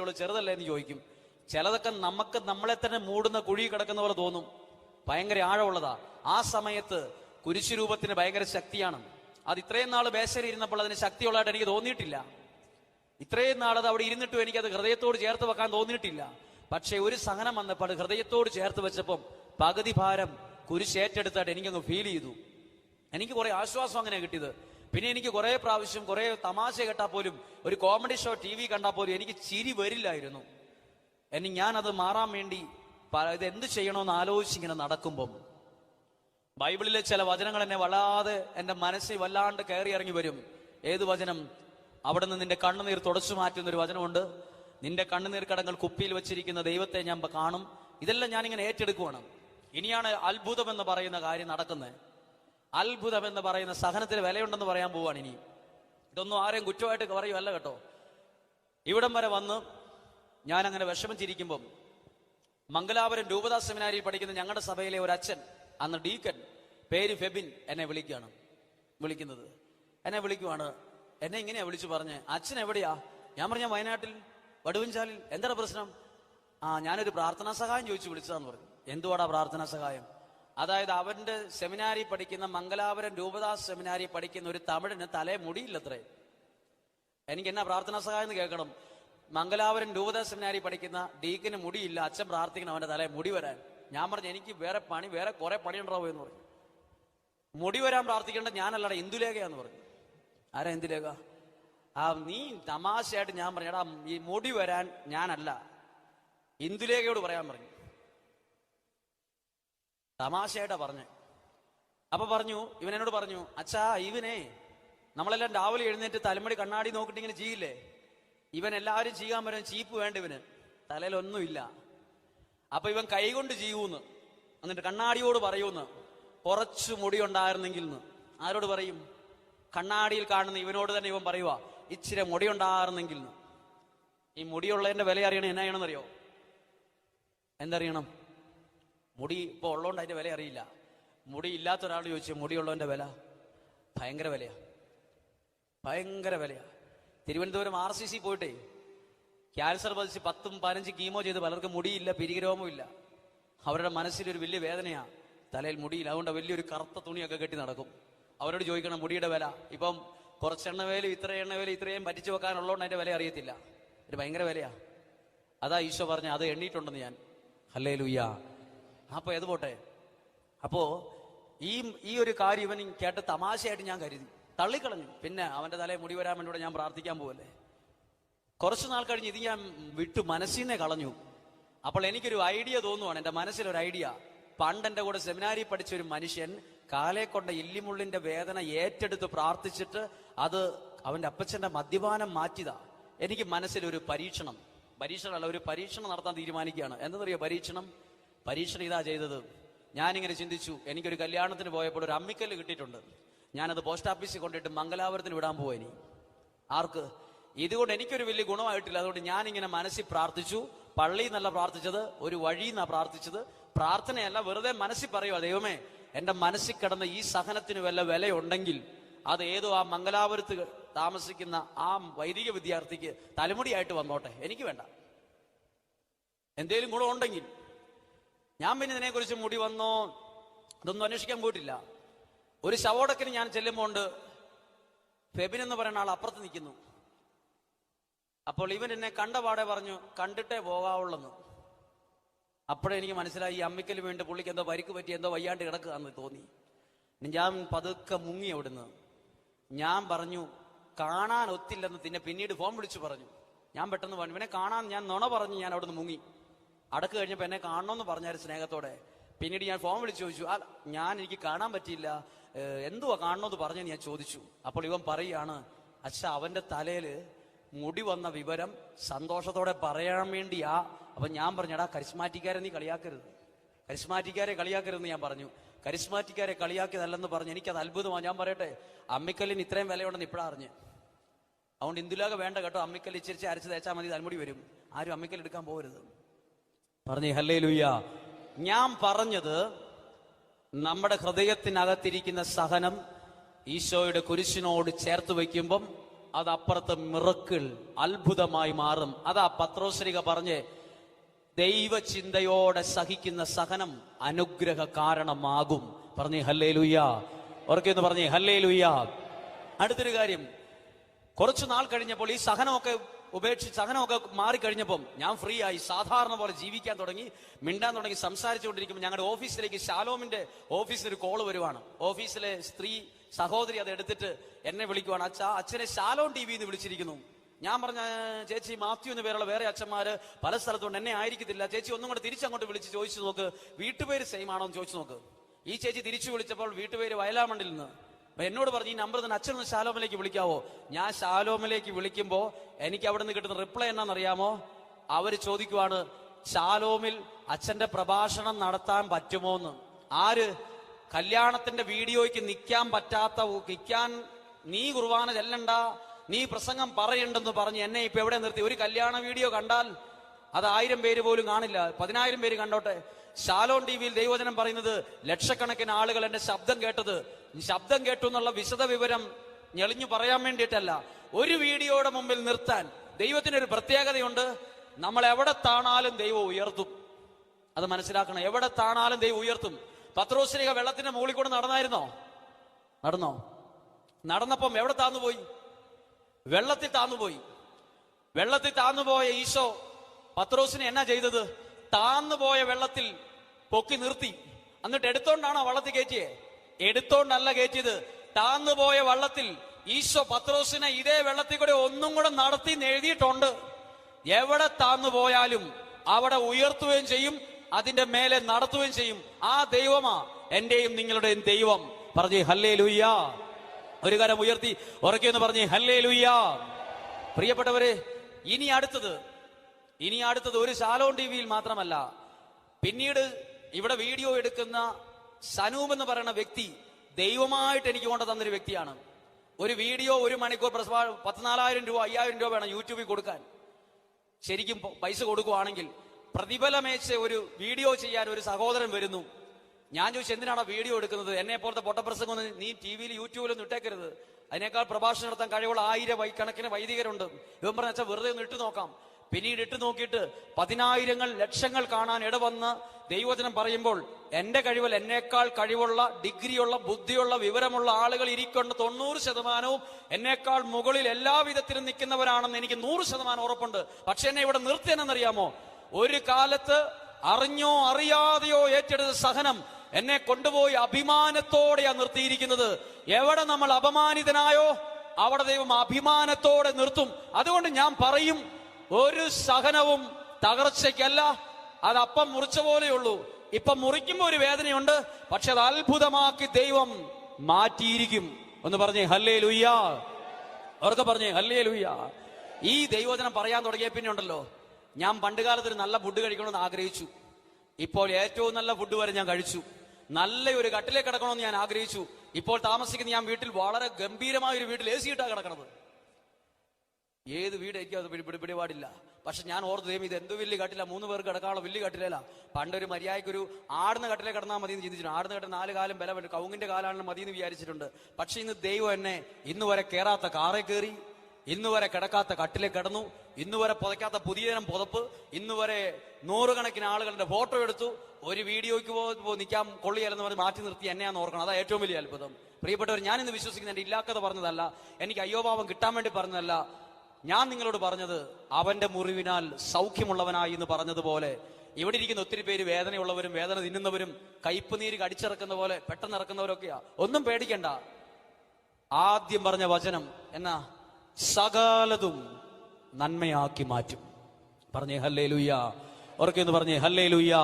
ഉള്ളൂ ചെറുതല്ലേ എന്ന് ചോദിക്കും. ചിലതൊക്കെ നമുക്ക് നമ്മളെ തന്നെ മൂടുന്ന കുഴി കിടക്കുന്ന പോലെ തോന്നും. ഭയങ്കര ആഴമുള്ളതാ. ആ സമയത്ത് കുരിശുരൂപത്തിന് ഭയങ്കര ശക്തിയാണ്. അത് ഇത്രയും നാൾ ബേശരി ഇരുന്നപ്പോൾ അതിന് ശക്തിയുള്ളതായിട്ട് എനിക്ക് തോന്നിയിട്ടില്ല. ഇത്രയും അത് അവിടെ ഇരുന്നിട്ടും എനിക്ക് അത് ഹൃദയത്തോട് ചേർത്ത് വെക്കാൻ തോന്നിയിട്ടില്ല. പക്ഷെ ഒരു സഹനം വന്നപ്പോൾ ഹൃദയത്തോട് ചേർത്ത് വെച്ചപ്പം പകുതി ഭാരം കുരിശ് ഏറ്റെടുത്തായിട്ട് എനിക്കങ്ങ് ഫീൽ ചെയ്തു. എനിക്ക് കുറെ ആശ്വാസം അങ്ങനെ കിട്ടിയത്. പിന്നെ എനിക്ക് കുറെ പ്രാവശ്യം കുറെ തമാശ കേട്ടാൽ പോലും ഒരു കോമഡി ഷോ ടി വി കണ്ടാൽ പോലും എനിക്ക് ചിരി വരില്ലായിരുന്നു. എനി അത് മാറാൻ വേണ്ടി ഇത് എന്ത് ചെയ്യണമെന്ന് ആലോചിച്ചിങ്ങനെ നടക്കുമ്പം ബൈബിളിലെ ചില വചനങ്ങൾ എന്നെ വല്ലാതെ എന്റെ മനസ്സിൽ വല്ലാണ്ട് കയറി ഇറങ്ങി വരും. ഏത് വചനം? അവിടെ നിന്ന് നിന്റെ കണ്ണുനീർ തുടച്ചു മാറ്റുന്ന ഒരു വചനമുണ്ട്. നിന്റെ കണ്ണുനീർ കടങ്ങൾ കുപ്പിയിൽ വെച്ചിരിക്കുന്ന ദൈവത്തെ ഞാൻ കാണും. ഇതെല്ലാം ഞാനിങ്ങനെ ഏറ്റെടുക്കുവാണ്. ഇനിയാണ് അത്ഭുതം എന്ന് പറയുന്ന കാര്യം നടക്കുന്നത്. അത്ഭുതം എന്ന് പറയുന്ന സഹനത്തിന് വിലയുണ്ടെന്ന് പറയാൻ പോവാണ് ഇനി. ഇതൊന്നും ആരെയും കുറ്റമായിട്ട് പറയുമല്ല കേട്ടോ. ഇവിടം വരെ വന്ന് ഞാൻ അങ്ങനെ വിഷമം ചിരിക്കുമ്പം മംഗലാപുരം രൂപതാ സെമിനാരിയിൽ പഠിക്കുന്ന ഞങ്ങളുടെ സഭയിലെ ഒരു അച്ഛൻ അന്ന് ഡീക്കൻ പേര് ഫെബിൻ എന്നെ വിളിക്കുകയാണ്. വിളിക്കുന്നത്. എന്നെ വിളിക്കുവാണ്. എന്നെ ഇങ്ങനെയാ വിളിച്ചു പറഞ്ഞ് അച്ഛൻ എവിടെയാ? ഞാൻ പറഞ്ഞ വയനാട്ടിൽ വടുവഞ്ചാലിൽ. എന്താണ് പ്രശ്നം? ആ ഞാനൊരു പ്രാർത്ഥനാ സഹായം ചോദിച്ചു വിളിച്ചതാന്ന് പറഞ്ഞു. എന്തുവാടാ പ്രാർത്ഥനാ സഹായം? അതായത് അവന്റെ സെമിനാരി പഠിക്കുന്ന മംഗലാപുരം രൂപദാസ് സെമിനാരി പഠിക്കുന്ന ഒരു തമിഴിന് തലേ മുടിയില്ലത്രേ. എനിക്ക് എന്നാ പ്രാർത്ഥനാ സഹായം എന്ന് കേൾക്കണം. മംഗലാപുരം രൂപദാസ് സെമിനാരി പഠിക്കുന്ന ഡീക്കിന് മുടിയില്ല അച്ഛൻ പ്രാർത്ഥിക്കണം അവന്റെ തലേ മുടി വരാൻ. ഞാൻ പറഞ്ഞു എനിക്ക് വേറെ പണി വേറെ കുറെ പണി ഉണ്ടാവോ എന്ന് പറഞ്ഞു. മുടി വരാൻ പ്രാർത്ഥിക്കേണ്ട ഞാനല്ലട ഇന്ദുലേഖയാന്ന് പറഞ്ഞു. ആരാ ഇന്ദുലേഖ? ആ നീ തമാശയായിട്ട് ഞാൻ പറഞ്ഞു എടാ ഈ മുടി വരാൻ ഞാനല്ല. ഇന്ദുലേഖയോട് പറയാൻ പറഞ്ഞു. തമാശയായിട്ടാ പറഞ്ഞു. അപ്പൊ പറഞ്ഞു ഇവൻ എന്നോട് പറഞ്ഞു അച്ഛാ ഇവനെ നമ്മളെല്ലാം രാവിലെ എഴുന്നേറ്റ് തലമുടി കണ്ണാടി നോക്കിട്ട് ഇങ്ങനെ ചെയ്യില്ലേ ഇവൻ എല്ലാവരും ചെയ്യാൻ പറ്റും ചീപ്പ് വേണ്ട ഇവന്. തലയിലൊന്നുമില്ല അപ്പൊ ഇവൻ കൈകൊണ്ട് ചെയ്യൂന്ന് എന്നിട്ട് കണ്ണാടിയോട് പറയൂന്ന്. കുറച്ചു മുടി ഉണ്ടായിരുന്നെങ്കിൽ ആരോട് പറയും? കണ്ണാടിയിൽ കാണുന്ന ഇവനോട് തന്നെ ഇവൻ പറയുക ഇച്ചിരി മുടി ഉണ്ടായിരുന്നെങ്കിൽ ഈ മുടിയുള്ളതിന്റെ വില അറിയണം എന്നാ ചെയ്യണമെന്നറിയോ? എന്തറിയണം? മുടി ഇപ്പോൾ ഉള്ളതുകൊണ്ട് അതിന്റെ വില അറിയില്ല. മുടി ഇല്ലാത്ത ഒരാൾ ചോദിച്ചു മുടിയുള്ളവന്റെ വില ഭയങ്കര വിലയാ. ഭയങ്കര വിലയാ. തിരുവനന്തപുരം ആർ സി സി പോയിട്ടേ ക്യാൻസർ ബാധിച്ച് പത്തും പതിനഞ്ച് കീമോ ചെയ്ത് പലർക്കും മുടിയില്ല പിരികരോമോ ഇല്ല അവരുടെ മനസ്സിലൊരു വലിയ വേദനയാ. തലയിൽ മുടിയില്ല. അതുകൊണ്ട് വലിയൊരു കറുത്ത തുണിയൊക്കെ കെട്ടി നടക്കും. അവരോട് ചോദിക്കണം മുടിയുടെ വില? ഇപ്പം കുറച്ചെണ്ണ വേലും ഇത്ര എണ്ണ വേലും ഇത്രയും പറ്റിച്ചു വെക്കാനുള്ളതുകൊണ്ട് അതിന്റെ വില അറിയത്തില്ല. ഒരു ഭയങ്കര വിലയാ. അതാ ഈശോ പറഞ്ഞ അത് എണ്ണീട്ടുണ്ടെന്ന് ഞാൻ. ഹല്ലേ ലുയ്യ അപ്പൊ ഏത് പോട്ടെ? അപ്പോ ഈ ഈ ഒരു കാര്യം ഇവൻ കേട്ട തമാശയായിട്ട് ഞാൻ കരുതി. തള്ളിക്കളഞ്ഞു. പിന്നെ അവന്റെ തലയെ മുടി വരാൻ വേണ്ടി ഞാൻ പ്രാർത്ഥിക്കാൻ പോവല്ലേ? കുറച്ചു നാൾ കഴിഞ്ഞ് ഇത് ഞാൻ വിട്ടു മനസ്സിനെ കളഞ്ഞു. അപ്പോൾ എനിക്കൊരു ഐഡിയ തോന്നുവാണ് എന്റെ മനസ്സിലൊരു ഐഡിയ. പണ്ട് എന്റെ കൂടെ സെമിനാരി പഠിച്ച ഒരു മനുഷ്യൻ കാലെ കൊണ്ട ഇല്ലിമുള്ളിന്റെ വേദന ഏറ്റെടുത്ത് പ്രാർത്ഥിച്ചിട്ട് അത് അവന്റെ അപ്പച്ചന്റെ മദ്യപാനം മാറ്റിയതാ. എനിക്ക് മനസ്സിലൊരു പരീക്ഷണം. പരീക്ഷണമല്ല ഒരു പരീക്ഷണം നടത്താൻ തീരുമാനിക്കുകയാണ്. എന്തെന്നറിയോ പരീക്ഷണം? പരീക്ഷണം ഇതാ ചെയ്തത്. ഞാനിങ്ങനെ ചിന്തിച്ചു എനിക്കൊരു കല്യാണത്തിന് പോയപ്പോൾ ഒരു അമ്മിക്കല്ല് കിട്ടിയിട്ടുണ്ട്. ഞാനത് പോസ്റ്റ് ഓഫീസിൽ കൊണ്ടിട്ട് മംഗലാപുരത്തിന് വിടാൻ പോവാനി ആർക്ക്? ഇതുകൊണ്ട് എനിക്കൊരു വലിയ ഗുണമായിട്ടില്ല. അതുകൊണ്ട് ഞാനിങ്ങനെ മനസ്സിൽ പ്രാർത്ഥിച്ചു. പള്ളി നല്ല പ്രാർത്ഥിച്ചത് ഒരു വഴി എന്നാ പ്രാർത്ഥിച്ചത്. പ്രാർത്ഥനയല്ല വെറുതെ മനസ്സിൽ പറയുക ദൈവമേ എന്റെ മനസ്സിൽ കിടന്ന ഈ സഹനത്തിന് വല്ല വിലയുണ്ടെങ്കിൽ അത് ഏതോ ആ മംഗലാപുരത്ത് താമസിക്കുന്ന ആ വൈദിക വിദ്യാർത്ഥിക്ക് തലമുടിയായിട്ട് വന്നോട്ടെ. എനിക്ക് വേണ്ട. എന്തേലും ഗുണമുണ്ടെങ്കിൽ ഞാൻ പിന്നെ ഇതിനെക്കുറിച്ച് മുടി വന്നോ? ഇതൊന്നും അന്വേഷിക്കാൻ പോയിട്ടില്ല. ഒരു ശവോടക്കിന് ഞാൻ ചെല്ലുമ്പോൾ ഉണ്ട്. ഫെബിൻ എന്ന് പറയുന്ന ആൾ അപ്പുറത്ത് നിൽക്കുന്നു. അപ്പോൾ ഇവൻ എന്നെ കണ്ട പാടെ പറഞ്ഞു കണ്ടിട്ടേ പോകാവുള്ളെന്ന്. അപ്പോഴേ എനിക്ക് മനസ്സിലായി ഈ അമ്മിക്കൽ വേണ്ടി പുള്ളിക്ക് എന്തോ പരിക്ക് പറ്റി എന്തോ വയ്യാണ്ട് കിടക്കുകയെന്ന് തോന്നി. ഞാൻ പതുക്കെ മുങ്ങി അവിടുന്ന്. ഞാൻ പറഞ്ഞു കാണാൻ ഒത്തില്ലെന്ന്. പിന്നെ പിന്നീട് ഫോൺ വിളിച്ചു പറഞ്ഞു. ഞാൻ പെട്ടെന്ന് പറഞ്ഞു ഇവനെ കാണാൻ ഞാൻ നുണ പറഞ്ഞു ഞാൻ അവിടുന്ന് മുങ്ങി. അടക്ക് കഴിഞ്ഞപ്പോൾ എന്നെ കാണണമെന്ന് പറഞ്ഞായിരുന്നു സ്നേഹത്തോടെ. പിന്നീട് ഞാൻ ഫോൺ വിളിച്ചു ചോദിച്ചു ആ ഞാൻ എനിക്ക് കാണാൻ പറ്റിയില്ല. എന്തുവാ കാണണമെന്ന് പറഞ്ഞു ഞാൻ ചോദിച്ചു. അപ്പോൾ ഇവൻ പറയാണ് അച്ഛ അവന്റെ തലയിൽ മുടി വന്ന വിവരം സന്തോഷത്തോടെ പറയാൻ വേണ്ടിയാ. അപ്പൊ ഞാൻ പറഞ്ഞടാ കരിസ്മാറ്റിക്കാരെ നീ കളിയാക്കരുത്. കരിസ്മാറ്റിക്കാരെ കളിയാക്കരുതെന്ന് ഞാൻ പറഞ്ഞു. കരിസ്മാറ്റിക്കാരെ കളിയാക്കിയതല്ലെന്ന് പറഞ്ഞു എനിക്കത് അത്ഭുതമാണ് ഞാൻ പറയട്ടെ അമ്മിക്കല്ലിന് ഇത്രയും വിലയുണ്ടെന്ന് ഇപ്പോഴാ അറിഞ്ഞ്. അതുകൊണ്ട് ഇന്ദുലാക വേണ്ട കേട്ടോ അമ്മിക്കല്ല് ഇച്ചിരിച്ച് അരച്ച് തേച്ചാൽ മതി തലമുടി വരും. ആരും അമ്മിക്കല്ല് എടുക്കാൻ പോകരുത്. പറഞ്ഞേ ഹല്ലേ ലുയ്യ ഞാൻ പറഞ്ഞത് നമ്മുടെ ഹൃദയത്തിനകത്തിരിക്കുന്ന സഹനം ഈശോയുടെ കുരിശിനോട് ചേർത്ത് വയ്ക്കുമ്പം അത് അപ്പുറത്ത് മിറക്കിൾ അത്ഭുതമായി മാറും. അതാ പത്രോശ്രീക പറഞ്ഞ് ദൈവചിന്തയോടെ സഹിക്കുന്ന സഹനം അനുഗ്രഹ കാരണമാകും. പറഞ്ഞേ ഹല്ലേ ലുയ്യ ഓർക്കെന്ന് പറഞ്ഞേ ഹല്ലേ ലുയ്യ അടുത്തൊരു കാര്യം കുറച്ചു നാൾ കഴിഞ്ഞപ്പോൾ ഈ സഹനമൊക്കെ ഉപേക്ഷിച്ച് അങ്ങനെയൊക്കെ മാറിക്കഴിഞ്ഞപ്പം ഞാൻ ഫ്രീ ആയി സാധാരണ പോലെ ജീവിക്കാൻ തുടങ്ങി മിണ്ടാൻ തുടങ്ങി സംസാരിച്ചുകൊണ്ടിരിക്കുമ്പോൾ ഞങ്ങളുടെ ഓഫീസിലേക്ക് ശാലോമിന്റെ ഓഫീസിൽ ഒരു കോൾ വരുവാണ്. ഓഫീസിലെ സ്ത്രീ സഹോദരി അത് എടുത്തിട്ട് എന്നെ വിളിക്കുവാണ്. അച്ഛാ അച്ഛനെ ശാലോം ടി വിന്ന് വിളിച്ചിരിക്കുന്നു. ഞാൻ പറഞ്ഞ ചേച്ചി മാത്യു എന്ന് പേരുള്ള വേറെ അച്ഛന്മാര് പല സ്ഥലത്തുണ്ട് എന്നെ ആയിരിക്കത്തില്ല. ചേച്ചി ഒന്നും കൂടെ തിരിച്ചങ്ങോട്ട് വിളിച്ച് ചോദിച്ചു നോക്ക്. വീട്ടുപേര് സെയിം ആണോ എന്ന് ചോദിച്ചു നോക്ക്. ഈ ചേച്ചി തിരിച്ചു വിളിച്ചപ്പോൾ വീട്ടുപേര് വയലാമണ്ടിൽ നിന്ന് അപ്പൊ എന്നോട് പറഞ്ഞു ഈ നമ്പർ തന്നെ അച്ഛനൊന്ന് ശാലോമിലേക്ക് വിളിക്കാവോ? ഞാൻ ശാലോമിലേക്ക് വിളിക്കുമ്പോ എനിക്ക് അവിടെ നിന്ന് കിട്ടുന്ന റിപ്ലൈ എന്നാണെന്നറിയാമോ അവർ ചോദിക്കുവാണ് ശാലോമിൽ അച്ഛന്റെ പ്രഭാഷണം നടത്താൻ പറ്റുമോ എന്ന് ആര്? കല്യാണത്തിന്റെ വീഡിയോയ്ക്ക് നിൽക്കാൻ പറ്റാത്ത നിൽക്കാൻ നീ കുർബാന ചെല്ലണ്ട നീ പ്രസംഗം പറയണ്ടെന്ന് പറഞ്ഞ് എന്നെ ഇപ്പൊ എവിടെ നിർത്തി? ഒരു കല്യാണ വീഡിയോ കണ്ടാൽ അത് ആയിരം പേര് പോലും കാണില്ല. പതിനായിരം പേര് കണ്ടോട്ടെ? ശാലോൺ ടി വിയിൽ ദൈവചനം പറയുന്നത് ലക്ഷക്കണക്കിന് ആളുകൾ എന്റെ ശബ്ദം കേട്ടത്. ശബ്ദം കേട്ടു എന്നുള്ള വിശദ വിവരം ഞെളിഞ്ഞു പറയാൻ വേണ്ടിയിട്ടല്ല. ഒരു വീഡിയോയുടെ മുമ്പിൽ നിർത്താൻ ദൈവത്തിന് ഒരു പ്രത്യേകതയുണ്ട്. നമ്മൾ എവിടെ താണാലും ദൈവം ഉയർത്തും. അത് മനസ്സിലാക്കണം. എവിടെ താണാലും ദൈവം ഉയർത്തും. പത്രോശ്രീക വെള്ളത്തിന്റെ മുകളിൽ കൂടെ നടന്നായിരുന്നോ? നടന്നോ? നടന്നപ്പം എവിടെ താന്നുപോയി? വെള്ളത്തിൽ താന്നുപോയി. വെള്ളത്തിൽ താന്നുപോയ ഈശോ പത്രോസിനെ എന്നാ ചെയ്തത്? താന്നുപോയ വെള്ളത്തിൽ പൊക്കി നിർത്തി. എന്നിട്ട് എടുത്തോണ്ടാണോ വള്ളത്തിൽ കയറ്റിയെ? എടുത്തോണ്ടല്ല കയറ്റിയത്. താന്നു പോയ വള്ളത്തിൽ ഈശോ പത്രോസിനെ ഇതേ വെള്ളത്തിൽ കൂടെ ഒന്നും കൂടെ നടത്തി എഴുതിയിട്ടുണ്ട്. എവിടെ താന്നു പോയാലും അവിടെ ഉയർത്തുകയും ചെയ്യും അതിന്റെ മേലെ നടത്തുകയും ചെയ്യും. ആ ദൈവമാ എന്റെയും നിങ്ങളുടെയും ദൈവം. പറഞ്ഞു ഹല്ലേ ലുയ്യാ ഒരു കരം ഉയർത്തി ഉറക്കിയെന്ന് പറഞ്ഞു ഹല്ലേ ലുയ്യാ പ്രിയപ്പെട്ടവരെ ഇനി അടുത്തത് ഇനി അടുത്തത് ഒരു ശാലോൺ ടി വിയിൽ മാത്രമല്ല. പിന്നീട് ഇവിടെ വീഡിയോ എടുക്കുന്ന സനൂപ് എന്ന് പറയുന്ന വ്യക്തി ദൈവമായിട്ട് എനിക്ക് കൊണ്ടു തന്നൊരു വ്യക്തിയാണ്. ഒരു വീഡിയോ ഒരു മണിക്കൂർ പ്രസവ- പത്തിനാലായിരം രൂപ അയ്യായിരം രൂപ വേണം യൂട്യൂബിൽ കൊടുക്കാൻ. ശരിക്കും പൈസ കൊടുക്കുവാണെങ്കിൽ പ്രതിഫലമേച്ച് ഒരു വീഡിയോ ചെയ്യാൻ ഒരു സഹോദരൻ വരുന്നു. ഞാൻ ചോദിച്ചു എന്തിനാണ് വീഡിയോ എടുക്കുന്നത്? എന്നെ പോലത്തെ പൊട്ടപ്രസംഗം നീ ടി വിയിൽ യൂട്യൂബിലൊന്നും ഇട്ടേക്കരുത്. അതിനേക്കാൾ പ്രഭാഷണം നടത്താൻ കഴിവുള്ള ആയിരം കണക്കിന് വൈദികരുണ്ട്. ഇവൻ പറഞ്ഞാൽ വെറുതെ ഒന്ന് ഇട്ട് നോക്കാം. പിന്നീട് ഇട്ട് നോക്കിയിട്ട് പതിനായിരങ്ങൾ ലക്ഷങ്ങൾ കാണാൻ ഇടവന്ന് ദൈവചനം പറയുമ്പോൾ എന്റെ കഴിവൽ എന്നേക്കാൾ കഴിവുള്ള ഡിഗ്രിയുള്ള ബുദ്ധിയുള്ള വിവരമുള്ള ആളുകൾ ഇരിക്കേണ്ട തൊണ്ണൂറ് ശതമാനവും എന്നേക്കാൾ മുകളിൽ എല്ലാ വിധത്തിലും നിൽക്കുന്നവരാണെന്ന് എനിക്ക് നൂറ് ശതമാനം ഉറപ്പുണ്ട്. പക്ഷെ എന്നെ ഇവിടെ നിർത്തിയെന്നറിയാമോ? ഒരു കാലത്ത് അറിഞ്ഞോ അറിയാതെയോ ഏറ്റെടുത്ത സഹനം എന്നെ കൊണ്ടുപോയി അഭിമാനത്തോടെയാണ് നിർത്തിയിരിക്കുന്നത്. എവിടെ നമ്മൾ അപമാനിതനായോ അവിടെ ദൈവം അഭിമാനത്തോടെ നിർത്തും. അതുകൊണ്ട് ഞാൻ പറയും ഒരു സഹനവും തകർച്ചയ്ക്കല്ല. അത് അപ്പം മുറിച്ച പോലെയുള്ളൂ ഇപ്പം മുറിക്കുമ്പോ ഒരു വേദനയുണ്ട് പക്ഷെ അത് അത്ഭുതമാക്കി ദൈവം മാറ്റിയിരിക്കും. ഒന്ന് പറഞ്ഞേ ഹല്ലേ ലുയ്യാ അവർക്ക് പറഞ്ഞേ ഹല്ലേ ലുയ്യാ ഈ ദൈവചനം പറയാൻ തുടങ്ങിയ പിന്നെ ഉണ്ടല്ലോ. ഞാൻ പണ്ടുകാലത്ത് ഒരു നല്ല ഫുഡ് കഴിക്കണമെന്ന് ആഗ്രഹിച്ചു. ഇപ്പോൾ ഏറ്റവും നല്ല ഫുഡ് വരെ ഞാൻ കഴിച്ചു. നല്ല ഒരു കട്ടിലേക്ക് കിടക്കണമെന്ന് ഞാൻ ആഗ്രഹിച്ചു. ഇപ്പോൾ താമസിക്കുന്ന ഞാൻ വീട്ടിൽ വളരെ ഗംഭീരമായ ഒരു വീട്ടിൽ എ സി ഇട്ടാ കിടക്കണത്. ഏത് വീട് എനിക്ക് അത് പിടി- പിടി- പിടിപാടില്ല. പക്ഷെ ഞാൻ ഓർത്ത് ദൈവം ഇത് എന്ത് വലിയ കട്ടില്ല മൂന്ന് പേർക്ക് കിടക്കാനുള്ള വലിയ കട്ടിലല്ല. പണ്ടൊരു മര്യാദയ്ക്കൊരു ആടുന്ന കട്ടിലെ കിടന്നാൽ മതി എന്ന് ചിന്തിച്ചിട്ടുണ്ട്. ആടുന്ന കട്ടിൽ നാല് കാലം ബലം കൗങ്ങിന്റെ കാലാണ് മതി എന്ന് വിചാരിച്ചിട്ടുണ്ട്. പക്ഷെ ഇന്ന് ദൈവം എന്നെ ഇന്ന് വരെ കയറാത്ത കാറെ കയറി ഇന്ന് വരെ കിടക്കാത്ത കട്ടിലെ കിടന്നു ഇന്ന് വരെ പുതയ്ക്കാത്ത പുതിയ പുതപ്പ് ഇന്ന് വരെ നൂറുകണക്കിന് ആളുകളുടെ ഫോട്ടോ എടുത്തു ഒരു വീഡിയോയ്ക്ക് പോ നിൽക്കാൻ കൊള്ളിയല്ലെന്ന് പറഞ്ഞ് മാറ്റി നിർത്തി എന്നെയാന്ന് ഓർക്കണം അതാ ഏറ്റവും വലിയ അത്ഭുതം. പ്രിയപ്പെട്ടവർ ഞാൻ ഇന്ന് വിശ്വസിക്കുന്ന എന്റെ ഇല്ലാത്തത് പറഞ്ഞതല്ല. എനിക്ക് അയ്യോഭാവം കിട്ടാൻ വേണ്ടി പറഞ്ഞതല്ല. ഞാൻ നിങ്ങളോട് പറഞ്ഞത് അവന്റെ മുറിവിനാൽ സൗഖ്യമുള്ളവനായി എന്ന് പറഞ്ഞതുപോലെ ഇവിടെ ഇരിക്കുന്ന ഒത്തിരി പേര് വേദനയുള്ളവരും വേദന തിന്നുന്നവരും കയ്പ് കടിച്ചിറക്കുന്ന പോലെ പെട്ടെന്ന് ഇറക്കുന്നവരൊക്കെയാ. ഒന്നും പേടിക്കണ്ട. ആദ്യം പറഞ്ഞ വചനം എന്നാ? സകാലതും നന്മയാക്കി മാറ്റും. പറഞ്ഞേ ഹല്ലേ ലുയ്യ ഉറക്കെന്ന് പറഞ്ഞേ ഹല്ലേ ലുയ്യ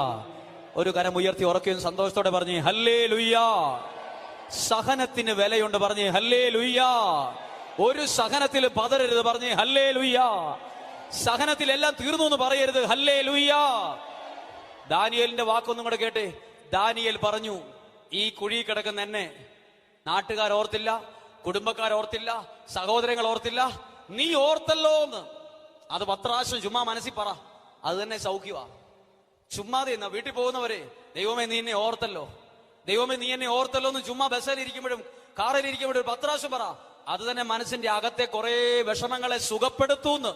ഒരു കരം ഉയർത്തി ഉറക്കെന്ന് സന്തോഷത്തോടെ പറഞ്ഞേ ഹല്ലേ ലുയ്യ സഹനത്തിന് വിലയുണ്ട് പറഞ്ഞേ ഹല്ലേ ലുയ്യ ഒരു സഹനത്തിൽ പതരരുത് പറഞ്ഞേ ഹല്ലേ ലുയ്യ സഹനത്തിൽ എല്ലാം തീർന്നു എന്ന് പറയരുത്. ഹല്ലേ ലുയ്യ ദാനിയലിന്റെ വാക്കൊന്നും കൂടെ കേട്ടെ ദാനിയൽ പറഞ്ഞു ഈ കുഴി കിടക്കുന്ന എന്നെ നാട്ടുകാർ ഓർത്തില്ല കുടുംബക്കാർ ഓർത്തില്ല സഹോദരങ്ങൾ ഓർത്തില്ല. നീ ഓർത്തല്ലോ എന്ന്. അത് പത്രാവശ്യം ചുമ്മാ മനസ്സിൽ പറ. അത് തന്നെ സൗഖ്യവാ. ചുമ്മാതെ എന്നാ വീട്ടിൽ പോകുന്നവരെ ദൈവമേ നീ എന്നെ ഓർത്തല്ലോ. ദൈവമേ നീ എന്നെ ഓർത്തല്ലോ എന്ന് ചുമ്മാ ബസ്സിലിരിക്കുമ്പോഴും കാറിലിരിക്കുമ്പോഴും പത്രാവശ്യം പറ. അത് തന്നെ മനസ്സിന്റെ അകത്തെ കുറെ വിഷമങ്ങളെ സുഖപ്പെടുത്തൂന്ന്.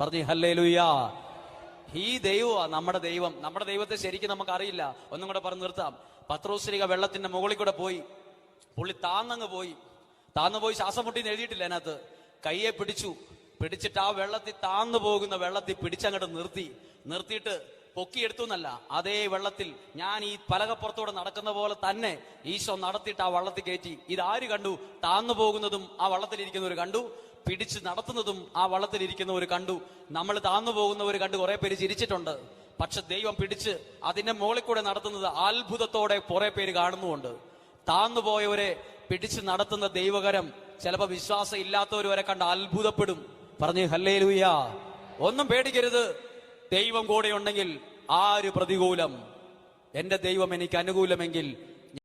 പറഞ്ഞു ഹല്ലേ ലുയ്യാ ഈ ദൈവമാ നമ്മുടെ ദൈവം. നമ്മുടെ ദൈവത്തെ ശരിക്കും നമുക്ക് അറിയില്ല ഒന്നും കൂടെ പറഞ്ഞു നിർത്താം. പത്രോസ്ലിക വെള്ളത്തിന്റെ മുകളിൽ കൂടെ പോയി. പുള്ളി താന്നങ്ങ് പോയി. താന്നു പോയി ശ്വാസം മുട്ടിന്ന് എഴുതിയിട്ടില്ല അതിനകത്ത്. കയ്യെ പിടിച്ചു. പിടിച്ചിട്ട് ആ വെള്ളത്തിൽ താന്നു പോകുന്ന വെള്ളത്തിൽ പിടിച്ചങ്ങോട്ട് നിർത്തി. നിർത്തിയിട്ട് പൊക്കിയെടുത്തു എന്നല്ല അതേ വെള്ളത്തിൽ ഞാൻ ഈ പലകപ്പുറത്തൂടെ നടക്കുന്ന പോലെ തന്നെ ഈശോ നടത്തിയിട്ട് ആ വള്ളത്തിൽ കയറ്റി. ഇതാര് കണ്ടു? താന്നു പോകുന്നതും ആ വള്ളത്തിലിരിക്കുന്നവർ കണ്ടു. പിടിച്ച് നടത്തുന്നതും ആ വള്ളത്തിലിരിക്കുന്നവർ കണ്ടു. നമ്മൾ താന്നു പോകുന്നവർ കണ്ടു കുറെ പേര് ചിരിച്ചിട്ടുണ്ട്. പക്ഷെ ദൈവം പിടിച്ച് അതിന്റെ മുകളിൽ കൂടെ നടത്തുന്നത് അത്ഭുതത്തോടെ കുറെ പേര് കാണുന്നുമുണ്ട്. താന്നുപോയവരെ പിടിച്ച് നടത്തുന്ന ദൈവകരം ചിലപ്പോൾ വിശ്വാസം ഇല്ലാത്തവർ വരെ കണ്ട് അത്ഭുതപ്പെടും. പറഞ്ഞു ഹല്ലേ ഒന്നും പേടിക്കരുത്. ദൈവം കൂടെ ഉണ്ടെങ്കിൽ ആര് പ്രതികൂലം? എന്റെ ദൈവം എനിക്ക് അനുകൂലമെങ്കിൽ